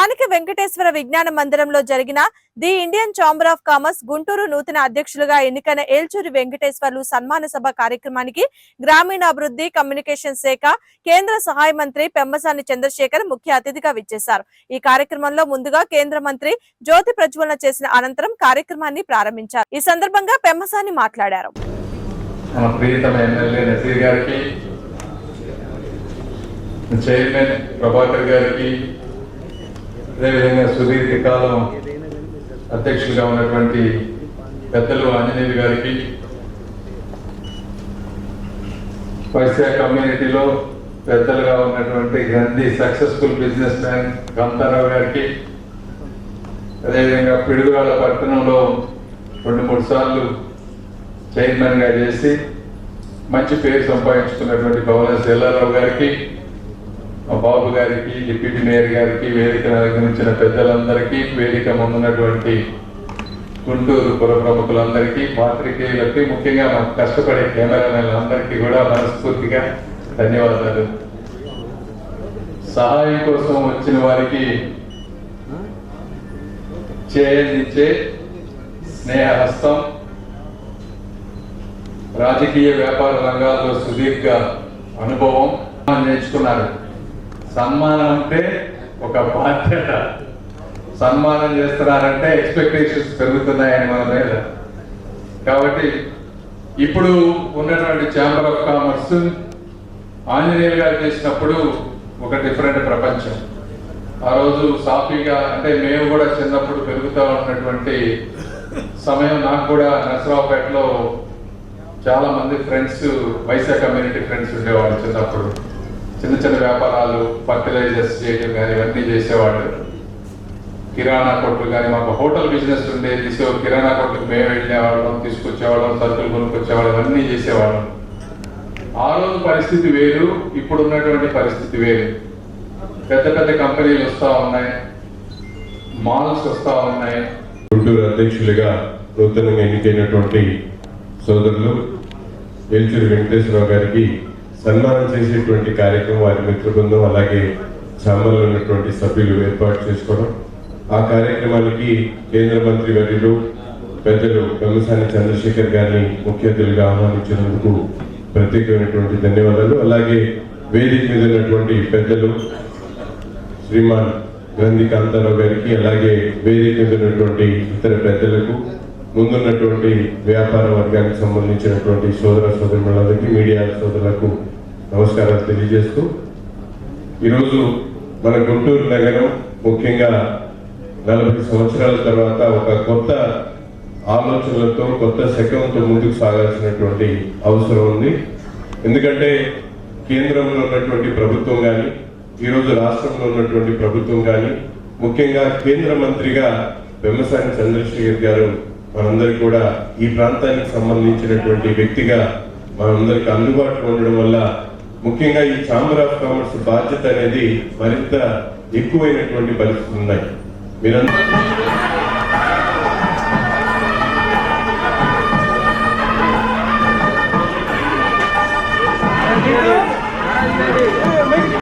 స్థానిక వెంకటేశ్వర విజ్ఞాన మందిరంలో జరిగిన the Indian chamber of commerce Guntur నూతన అధ్యక్షులుగా ఎన్నికైన ఏల్చూరి వెంకటేశ్వర్లు సన్మాన సభ కార్యక్రమానికి గ్రామీణాభివృద్ధి కమ్యూనికేషన్ శాఖ కేంద్ర సహాయ మంత్రి పెమ్మసాని చంద్రశేఖర్ ముఖ్య అతిథిగా విచ్చేశారు. ఈ కార్యక్రమంలో ముందుగా కేంద్ర మంత్రి జ్యోతి ప్రజ్వలన చేసిన అనంతరం కార్యక్రమాన్ని ప్రారంభించారు. ఈ సందర్భంగా పెమ్మసాని మాట్లాడారు. మన ప్రియతమ ఎమ్మెల్యే నసీర్ గారికి చైర్మన్ ప్రభాకర్ గారికి అదేవిధంగా సుదీర్ఘ కాలం అధ్యక్షులుగా ఉన్నటువంటి పెద్దలు ఆంజనేయులు గారికి వైశాఖ కమ్యూనిటీలో పెద్దలుగా ఉన్నటువంటి గ్రంథి సక్సెస్ఫుల్ బిజినెస్ మ్యాన్ కాంతారావు గారికి అదేవిధంగా పిడుగురాల పట్టణంలో రెండు మూడు సార్లు చైర్మన్గా చేసి మంచి పేరు సంపాదించుకున్నటువంటి భవన శెల్లారావు గారికి మా బాబు గారికి డిప్యూటీ మేయర్ గారికి వేదిక నిర్వహించిన పెద్దలందరికీ వేదిక ముందున్నటువంటి గుంటూరు పుర ప్రముఖులందరికీ పాత్రికేయులకి ముఖ్యంగా మాకు కష్టపడే కెమెరామెన్లందరికీ కూడా మనస్ఫూర్తిగా ధన్యవాదాలు. సహాయం కోసం వచ్చిన వారికి చేయందించే స్నేహహస్తం రాజకీయ వ్యాపార రంగాల్లో సుదీర్ఘ అనుభవం నేర్చుకున్నారు. సన్మానం అంటే ఒక బాధ్యత. సన్మానం చేస్తున్నారంటే ఎక్స్పెక్టేషన్స్ పెరుగుతున్నాయని మన మీద కాబట్టి ఇప్పుడు ఉన్నటువంటి ఛాంబర్ ఆఫ్ కామర్స్ ఆంజనేయులు గారు చేసినప్పుడు ఒక డిఫరెంట్ ప్రపంచం. ఆ రోజు సాఫీగా అంటే మేము కూడా చిన్నప్పుడు పెరుగుతూ ఉన్నటువంటి సమయం నాకు కూడా నర్సరావుపేటలో చాలా మంది ఫ్రెండ్స్ వైశాఖ కమ్యూనిటీ ఫ్రెండ్స్ ఉండేవాళ్ళు చిన్నప్పుడు. చిన్న చిన్న వ్యాపారాలు ఫర్టిలైజర్స్ చేయడం కానీ ఇవన్నీ చేసేవాళ్ళు. కిరాణా కొట్లు కానీ మాకు హోటల్ బిజినెస్ ఉండేది సో కిరాణా కొట్టుకు మేము వెళ్ళేవాళ్ళం తీసుకొచ్చేవాళ్ళం సరుకులు కొనుక్కొచ్చేవాళ్ళం అన్నీ చేసేవాళ్ళం. ఆ రోజు పరిస్థితి వేరు ఇప్పుడు ఉన్నటువంటి పరిస్థితి వేరు. పెద్ద పెద్ద కంపెనీలు వస్తూ ఉన్నాయి మాల్స్ వస్తూ ఉన్నాయి. గుంటూరు అధ్యక్షులుగా నూతనంగా ఎన్నికైనటువంటి సోదరులు ఏల్చూరి వెంకటేశ్వరరావు గారికి సన్మానం చేసేటువంటి కార్యక్రమం వారి మిత్ర బృందం అలాగే ఛాంబర్లో ఉన్నటువంటి సభ్యులు ఏర్పాటు చేసుకోవడం. ఆ కార్యక్రమానికి కేంద్ర మంత్రి వర్యులు పెద్దలు పెమ్మసాని చంద్రశేఖర్ గారిని ముఖ్య అతిథులుగా ఆహ్వానించినందుకు ప్రత్యేకమైనటువంటి ధన్యవాదాలు. అలాగే వేదిక మీద ఉన్నటువంటి పెద్దలు శ్రీమాన్ గ్రంథి కాంతారావు గారికి అలాగే వేదిక మీద ఉన్నటువంటి ఇతర పెద్దలకు ముందున్నటువంటి వ్యాపార వర్గానికి సంబంధించినటువంటి సోదర సోదరులందరికీ మీడియా సోదరులకు నమస్కారాలు తెలియజేస్తూ ఈరోజు మన గుంటూరు నగరం ముఖ్యంగా నలభై సంవత్సరాల తర్వాత ఒక కొత్త ఆలోచనలతో కొత్త శకంతో ముందుకు సాగాల్సినటువంటి అవసరం ఉంది. ఎందుకంటే కేంద్రంలో ఉన్నటువంటి ప్రభుత్వం కానీ ఈరోజు రాష్ట్రంలో ఉన్నటువంటి ప్రభుత్వం కానీ ముఖ్యంగా కేంద్ర మంత్రిగా వెమ్మసాని చంద్రశేఖర్ గారు మనందరికి కూడా ఈ ప్రాంతానికి సంబంధించినటువంటి వ్యక్తిగా మనందరికి అందుబాటులో ఉండడం వల్ల ముఖ్యంగా ఈ ఛాంబర్ ఆఫ్ కామర్స్ బాధ్యత అనేది మరింత ఎక్కువైనటువంటి పరిస్థితులు ఉన్నాయి. మీరందరూ